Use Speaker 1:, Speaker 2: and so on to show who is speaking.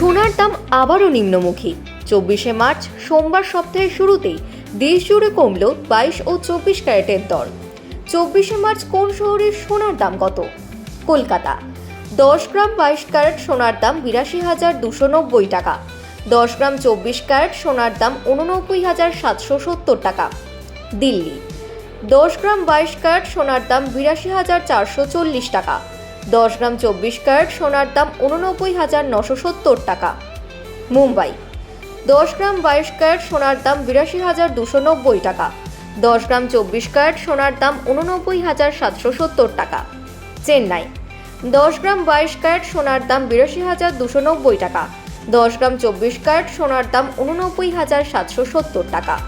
Speaker 1: সোনার দাম আবারও নিম্নমুখী। চব্বিশে মার্চ, সোমবার সপ্তাহের শুরুতেই দেশ জুড়ে কমল বাইশ ও চব্বিশ ক্যারেটের দর। চব্বিশে মার্চ কোন শহরের সোনার দাম কত? কলকাতা। দশ গ্রাম বাইশ ক্যারেট সোনার দাম বিরাশি হাজার দুশো নব্বই টাকা। দশ গ্রাম চব্বিশ ক্যারেট সোনার দাম উননব্বই হাজার সাতশো সত্তর টাকা। দিল্লি। দশ গ্রাম বাইশ ক্যারেট সোনার দাম বিরাশি হাজার চারশো চল্লিশ টাকা। দশ গ্রাম চব্বিশ ক্যারেট, সোনার দাম উননব্বই হাজার নশো সত্তর টাকা। মুম্বাই। দশ গ্রাম বাইশ ক্যারেট, সোনার দাম বিরাশি হাজার দুশো নব্বই টাকা। দশ গ্রাম চব্বিশ ক্যারেট, সোনার দাম উননব্বই হাজার সাতশো সত্তর টাকা। চেন্নাই। দশ গ্রাম বাইশ ক্যারেট, সোনার দাম বিরাশি হাজার দুশো নব্বই টাকা। দশ গ্রাম চব্বিশ ক্যারেট, সোনার দাম উননব্বই হাজার সাতশো সত্তর টাকা।